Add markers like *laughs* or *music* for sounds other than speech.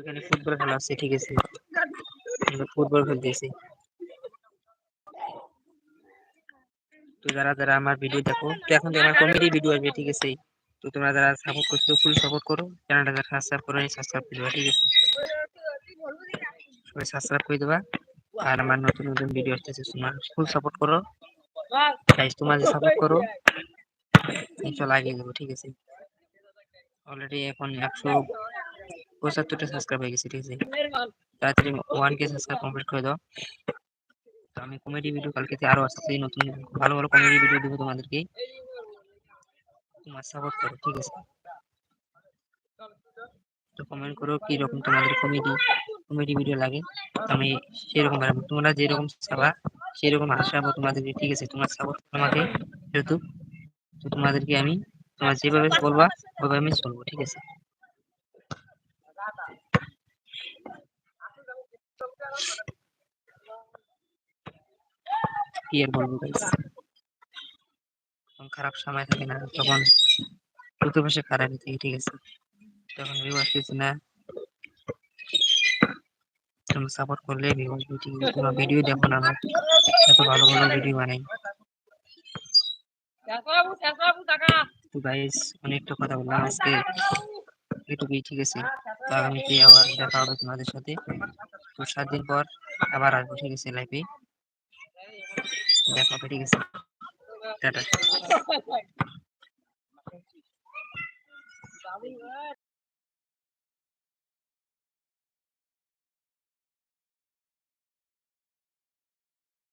এখানে ফুটবল খেলা আছে, ঠিক আছে। ফুটবল খেলতেছি। তো যারা যারা আমার ভিডিও দেখো, তো এখন আমার কমেডি ভিডিও আসবে, ঠিক আছে। তো তোমরা যারা সাপোর্ট করছ ফুল সাপোর্ট করো। চ্যানেলটা যারা সাবস্ক্রাইব করো সাবস্ক্রাইব করে দেবা, ঠিক আছে। সবাই সাবস্ক্রাইব করে দেবা। আর আমার নতুন নতুন ভিডিও আসতেছে, তোমার ফুল সাপোর্ট করো। গাইস তোমরা যে সাপোর্ট করো চলে আগে যাব, ঠিক আছে। অলরেডি এখন একশো পঁচাত্তরটা সাবস্ক্রাইব হয়ে গেছে ঠিক আছে তাড়াতাড়ি ওয়ান কে সাবস্ক্রাইব কমপ্লিট করে দাও। তো আমি কমেডি ভিডিও কালকে থেকে আরও আসছে নতুন ভালো ভালো কমেডি ভিডিও দেবো তোমাদেরকে। তোমার সাপোর্ট করো ঠিক আছে? তো কমেন্ট করো কি রকম তোমাদের কমেডি কমেডি ভিডিও লাগে। আমি সেরকম বানাবো। তোমরা যেরকম চাবা সেরকম আশাবো তোমাদেরকে ঠিক আছে? তোমার সাপোর্ট আমাকে যেহেতু তো তোমাদেরকে আমি তোমার যেভাবে বলবা ওইভাবে আমি চলবো ঠিক আছে? কি আর বলব guys? খারাপ সময় থাকে না, তখন প্রতিপাশে খারাপই থাকে, ঠিক আছে? তখন ভিউ আসতেছে না তোমরা সাপোর্ট করলে ভিউ আসবে, ঠিক আছে? তোমরা ভিডিও দেখো না এত ভালো ভালো ভিডিও বানাই। তো গাইস অনেকটা কথা বললাম আজকে, এটুকুই, ঠিক আছে? তো আগামীতে আবার দেখা হবে তোমাদের সাথে? দু সাত দিন পর আবার আসব ঠিক আছে লাইফে। দেখা ঠিক আছে। টাটা। *laughs*